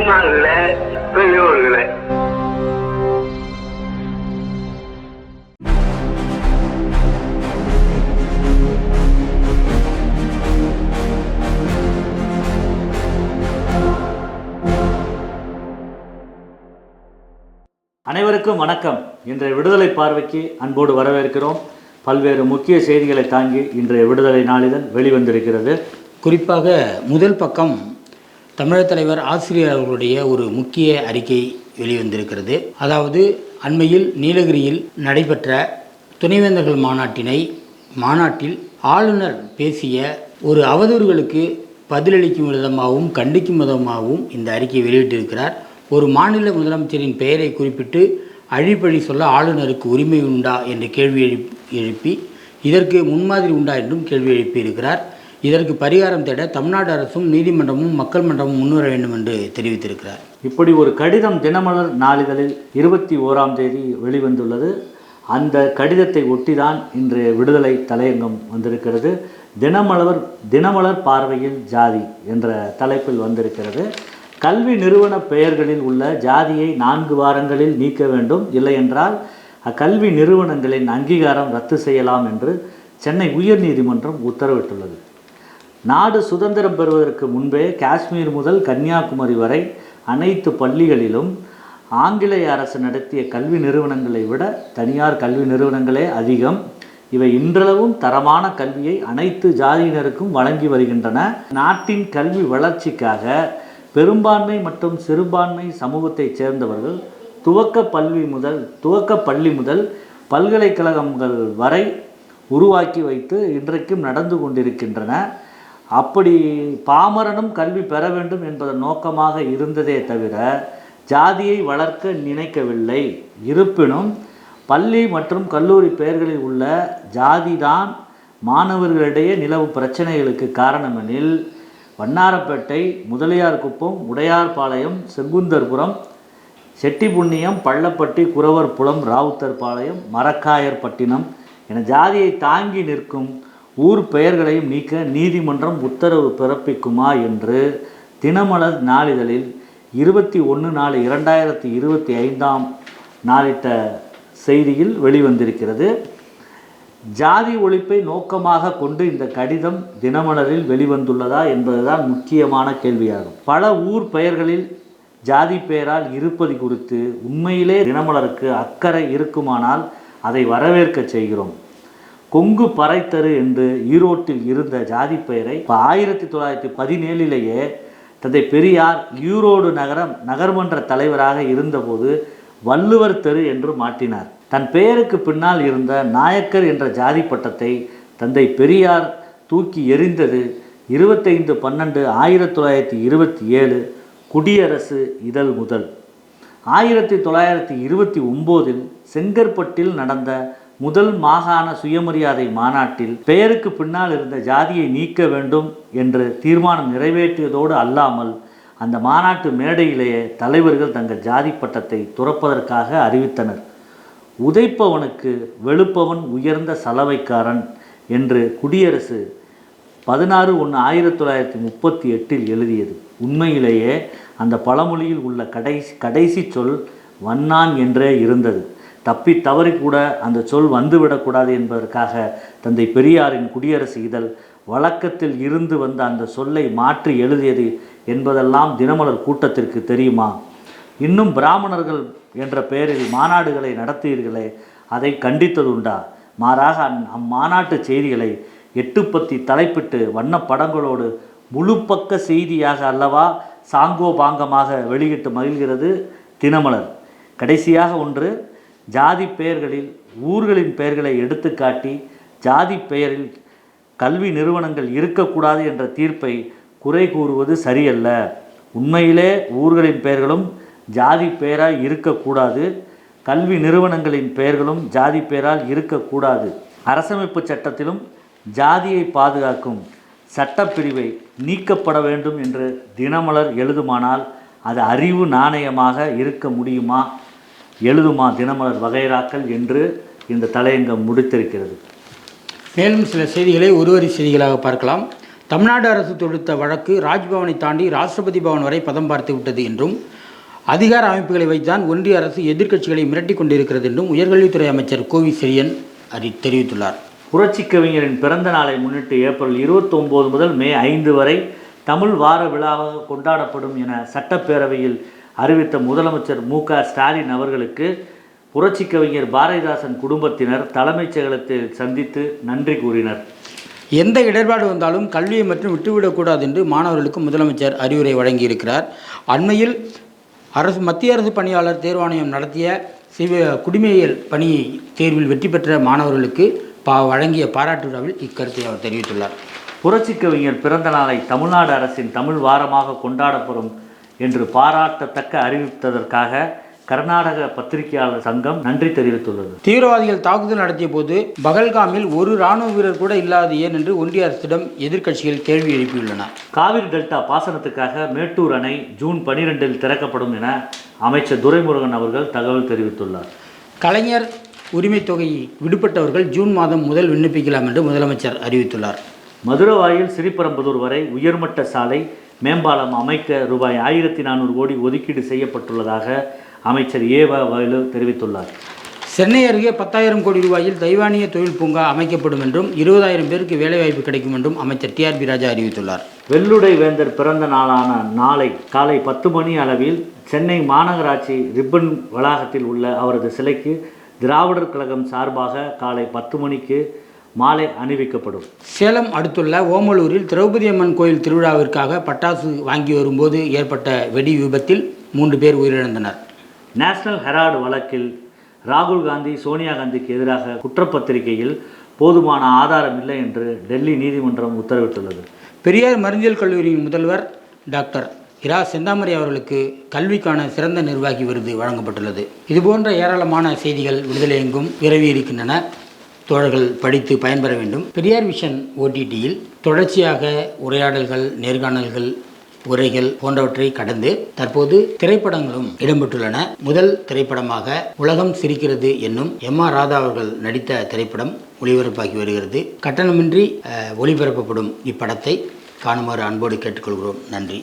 தாய்மார்களே பெரியோர்களே. அனைவருக்கும் வணக்கம். இன்றைய விடுதலை பார்வைக்கு அன்போடு வரவேற்கிறோம். பல்வேறு முக்கிய செய்திகளை தாங்கி இன்றைய விடுதலை நாளிதழ் வெளிவந்திருக்கிறது. குறிப்பாக முதல் பக்கம் தமிழர் தலைவர் ஆசிரியர் அவர்களுடைய ஒரு முக்கிய அறிக்கை வெளிவந்திருக்கிறது. அதாவது அண்மையில் நீலகிரியில் நடைபெற்ற துணைவேந்தர்கள் மாநாட்டினை மாநாட்டில் ஆளுநர் பேசிய ஒரு அவதூறுகளுக்கு பதிலளிக்கும் விதமாகவும் கண்டிக்கும் விதமாகவும் இந்த அறிக்கை வெளியிட்டிருக்கிறார். ஒரு மாநில முதலமைச்சரின் பெயரை குறிப்பிட்டு அழிப்பழி சொல்ல ஆளுநருக்கு உரிமை உண்டா என்று கேள்வி எழுப்பி இதற்கு முன்மாதிரி உண்டா என்றும் கேள்வி எழுப்பியிருக்கிறார். இதற்கு பரிகாரம் தேட தமிழ்நாடு அரசும் நீதிமன்றமும் மக்கள் மன்றமும் முன்வர வேண்டும் என்று தெரிவித்திருக்கிறார். இப்படி ஒரு கடிதம் தினமலர் நாளிதழில் இருபத்தி ஓராம் தேதி வெளிவந்துள்ளது. அந்த கடிதத்தை ஒட்டிதான் இன்று விடுதலை தலையங்கம் வந்திருக்கிறது. தினமலர் தினமலர் பார்வையில் ஜாதி என்ற தலைப்பில் வந்திருக்கிறது. கல்வி நிறுவன பெயர்களில் உள்ள ஜாதியை நான்கு வாரங்களில் நீக்க வேண்டும் இல்லையென்றால் அக்கல்வி நிறுவனங்களின் அங்கீகாரம் ரத்து செய்யலாம் என்று சென்னை உயர்நீதிமன்றம் உத்தரவிட்டுள்ளது. நாடு சுதந்திரம் பெறுவதற்கு முன்பே காஷ்மீர் முதல் கன்னியாகுமரி வரை அனைத்து பள்ளிகளிலும் ஆங்கிலேய அரசு நடத்திய கல்வி நிறுவனங்களை விட தனியார் கல்வி நிறுவனங்களே அதிகம். இவை இன்றளவும் தரமான கல்வியை அனைத்து ஜாதியினருக்கும் வழங்கி வருகின்றன. நாட்டின் கல்வி வளர்ச்சிக்காக பெரும்பான்மை மற்றும் சிறுபான்மை சமூகத்தைச் சேர்ந்தவர்கள் துவக்க பல்வி முதல் துவக்க பள்ளி முதல் பல்கலைக்கழகங்கள் வரை உருவாக்கி வைத்து இன்றைக்கும் நடந்து கொண்டிருக்கின்றன. அப்படி பாமரனும் கல்வி பெற வேண்டும் என்பதன் நோக்கமாக இருந்ததே தவிர ஜாதியை வளர்க்க நினைக்கவில்லை. இருப்பினும் பள்ளி மற்றும் கல்லூரி பெயர்களில் உள்ள ஜாதிதான் மாணவர்களிடையே நிலவும் பிரச்சனைகளுக்கு காரணமெனில் வண்ணாரப்பேட்டை முதலியார் குப்பம் உடையார்பாளையம் செங்குந்தர்புரம் செட்டிபுண்ணியம் பள்ளப்பட்டி குறவர்புலம் ராவுத்தர்பாளையம் மரக்காயர்பட்டினம் என ஜாதியை தாங்கி நிற்கும் ஊர் பெயர்களையும் நீக்க நீதிமன்றம் உத்தரவு பிறப்பிக்குமா என்று தினமலர் நாளிதழில் இருபத்தி ஒன்று நாலு இரண்டாயிரத்தி இருபத்தி ஐந்தாம் நாளிட்ட செய்தியில் வெளிவந்திருக்கிறது. ஜாதி ஒழிப்பை நோக்கமாக கொண்டு இந்த கடிதம் தினமலரில் வெளிவந்துள்ளதா என்பதுதான் முக்கியமான கேள்வியாகும். பல ஊர் பெயர்களில் ஜாதி பெயரால் இருப்பது குறித்து உண்மையிலே தினமலருக்கு அக்கறை இருக்குமானால் அதை வரவேற்க செய்கிறோம். கொங்கு பறைத்தரு என்று ஈரோட்டில் இருந்த ஜாதி பெயரை இப்போ ஆயிரத்தி தொள்ளாயிரத்தி பதினேழிலேயே தந்தை பெரியார் ஈரோடு நகரம் நகர்மன்ற தலைவராக இருந்தபோது வள்ளுவர் தெரு என்று மாற்றினார். தன் பெயருக்கு பின்னால் இருந்த நாயக்கர் என்ற ஜாதி பட்டத்தை தந்தை பெரியார் தூக்கி எறிந்தது இருபத்தைந்து பன்னெண்டு ஆயிரத்தி தொள்ளாயிரத்தி இருபத்தி ஏழு குடியரசு இதழ் முதல். ஆயிரத்தி தொள்ளாயிரத்தி இருபத்தி ஒம்போதில் செங்கற்பட்டில் நடந்த முதல் மாகாண சுயமரியாதை மாநாட்டில் பெயருக்கு பின்னால் இருந்த ஜாதியை நீக்க வேண்டும் என்று தீர்மானம் நிறைவேற்றியதோடு அல்லாமல் அந்த மாநாட்டு மேடையிலேயே தலைவர்கள் தங்கள் ஜாதி பட்டத்தை துறப்பதற்காக அறிவித்தனர். உதைப்பவனுக்கு வெளுப்பவன் உயர்ந்த சலவைக்காரன் என்று குடியரசு பதினாறு ஒன்று ஆயிரத்தி தொள்ளாயிரத்தி முப்பத்தி எட்டில் எழுதியது. உண்மையிலேயே அந்த பழமொழியில் உள்ள கடைசி கடைசி சொல் வண்ணான் என்றே இருந்தது. தப்பி தவறி கூட அந்த சொல் வந்துவிடக்கூடாது என்பதற்காக தந்தை பெரியாரின் குடியரசு இதழ் வழக்கத்தில் இருந்து வந்த அந்த சொல்லை மாற்றி எழுதியது என்பதெல்லாம் தினமலர் கூட்டத்திற்கு தெரியுமா? இன்னும் பிராமணர்கள் என்ற பெயரில் மாநாடுகளை நடத்தியீர்களே அதை கண்டித்ததுண்டா? மாறாக அந் அம்மாநாட்டு செய்திகளை எட்டுப்பத்தி தலைப்பிட்டு வண்ணப் படங்களோடு முழு பக்க செய்தியாக அல்லவா சாங்கோ பாங்கமாக வெளியிட்டு மகிழ்கிறது தினமலர். கடைசியாக ஒன்று ஜாதி பெயர்களில் ஊர்களின் பெயர்களை எடுத்துக்காட்டி ஜாதி பெயரில் கல்வி நிறுவனங்கள் இருக்கக்கூடாது என்ற தீர்ப்பை குறை கூறுவது சரியல்ல. உண்மையிலே ஊர்களின் பெயர்களும் ஜாதி பெயராக இருக்கக்கூடாது. கல்வி நிறுவனங்களின் பெயர்களும் ஜாதி பெயரால் இருக்கக்கூடாது. அரசமைப்பு சட்டத்திலும் ஜாதியை பாதுகாக்கும் சட்டப்பிரிவை நீக்கப்பட வேண்டும் என்று தினமலர் எழுதுமானால் அது அறிவு நாணயமாக இருக்க முடியுமா? எழுதுமா தினமலர் வகைராக்கள் என்று இந்த தலையங்கம் முடித்திருக்கிறது. மேலும் சில செய்திகளை ஒருவரி செய்திகளாக பார்க்கலாம். தமிழ்நாடு அரசு தொடுத்த வழக்கு ராஜ்பவனை தாண்டி ராஷ்டிரபதி பவன் வரை பதம் பார்த்து விட்டது என்றும் அதிகார அமைப்புகளை வைத்தான் ஒன்றிய அரசு எதிர்க்கட்சிகளை மிரட்டிக் கொண்டிருக்கிறது என்றும் உயர்கல்வித்துறை அமைச்சர் கோவி செழியன் அறி தெரிவித்துள்ளார். புரட்சி கவிஞரின் பிறந்த நாளை முன்னிட்டு ஏப்ரல் 29 முதல் மே ஐந்து வரை தமிழ் வார விழாவாக கொண்டாடப்படும் என சட்டப்பேரவையில் அறிவித்த முதலமைச்சர் மு க ஸ்டாலின் அவர்களுக்கு புரட்சி கவிஞர் பாரதிதாசன் குடும்பத்தினர் தலைமைச் செயலகத்தில் சந்தித்து நன்றி கூறினர். எந்த இடர்பாடு வந்தாலும் கல்வியை மட்டும் விட்டுவிடக்கூடாது என்று மாணவர்களுக்கு முதலமைச்சர் அறிவுரை வழங்கியிருக்கிறார். அண்மையில் அரசு மத்திய அரசு பணியாளர் தேர்வாணையம் நடத்திய சிவ குடிமையியல் பணி தேர்வில் வெற்றி பெற்ற மாணவர்களுக்கு பா வழங்கிய பாராட்டு விழாவில் இக்கருத்தை அவர் தெரிவித்துள்ளார். புரட்சி கவிஞர் பிறந்த நாளை தமிழ்நாடு அரசின் தமிழ் வாரமாக கொண்டாடப்படும் என்று பாராட்டத்தக்க அறிவித்ததற்காக கர்நாடக பத்திரிகையாளர் சங்கம் நன்றி தெரிவித்துள்ளது. தீவிரவாதிகள் தாக்குதல் நடத்திய போது பகல்காமில் ஒரு ராணுவ வீரர் கூட இல்லாது ஏன் என்று ஒன்றிய அரசிடம் எதிர்க்கட்சிகள் கேள்வி எழுப்பியுள்ளன. காவிரி டெல்டா பாசனத்துக்காக மேட்டூர் அணை ஜூன் பனிரெண்டில் திறக்கப்படும் என அமைச்சர் துரைமுருகன் அவர்கள் தகவல் தெரிவித்துள்ளார். கலைஞர் உரிமைத் தொகை விடுபட்டவர்கள் ஜூன் மாதம் முதல் விண்ணப்பிக்கலாம் என்று முதலமைச்சர் அறிவித்துள்ளார். மதுரவாயில் சிறிபரம்பதூர் வரை உயர்மட்ட சாலை மேம்பாலம் அமைக்க ரூபாய் ஆயிரத்தி நானூறு கோடி ஒதுக்கீடு செய்யப்பட்டுள்ளதாக அமைச்சர் ஏவ வயலு தெரிவித்துள்ளார். சென்னை அருகே பத்தாயிரம் கோடி ரூபாயில் தைவானிய தொழில் பூங்கா அமைக்கப்படும் என்றும் இருபதாயிரம் பேருக்கு வேலைவாய்ப்பு கிடைக்கும் என்றும் அமைச்சர் டிஆர்பி ராஜா அறிவித்துள்ளார். வெள்ளுடை வேந்தர் பிறந்த நாளான நாளை காலை பத்து மணி அளவில் சென்னை மாநகராட்சி ரிப்பன் வளாகத்தில் உள்ள அவரது சிலைக்கு திராவிடர் கழகம் சார்பாக காலை பத்து மணிக்கு மாலை அணிவிக்கப்படும். சேலம் அடுத்துள்ள ஓமலூரில் திரௌபதி அம்மன் கோயில் திருவிழாவிற்காக பட்டாசு வாங்கி வரும்போது ஏற்பட்ட வெடி விபத்தில் மூன்று பேர் உயிரிழந்தனர். நேஷனல் ஹெரால்டு வழக்கில் ராகுல் காந்தி சோனியா காந்திக்கு எதிராக குற்றப்பத்திரிகையில் போதுமான ஆதாரம் இல்லை என்று டெல்லி நீதிமன்றம் உத்தரவிட்டுள்ளது. பெரியார் மருந்தியல் கல்லூரியின் முதல்வர் டாக்டர் இரா செந்தாமரை அவர்களுக்கு கல்விக்கான சிறந்த நிர்வாகி விருது வழங்கப்பட்டுள்ளது. இதுபோன்ற ஏராளமான செய்திகள் விடுதலை எங்கும் விரவி இருக்கின்றன தோழர்கள் படித்து பயன்பெற வேண்டும். பெரியார் விஷன் ஓடிடியில் தொடர்ச்சியாக உரையாடல்கள் நேர்காணல்கள் உரைகள் போன்றவற்றை கடந்து தற்போது திரைப்படங்களும் இடம்பெற்றுள்ளன. முதல் திரைப்படமாக உலகம் சிரிக்கிறது என்னும் எம் ஆர் ராதா அவர்கள் நடித்த திரைப்படம் ஒளிபரப்பாகி வருகிறது. கட்டணமின்றி ஒளிபரப்பப்படும் இப்படத்தை காணுமாறு அன்போடு கேட்டுக்கொள்கிறோம். நன்றி.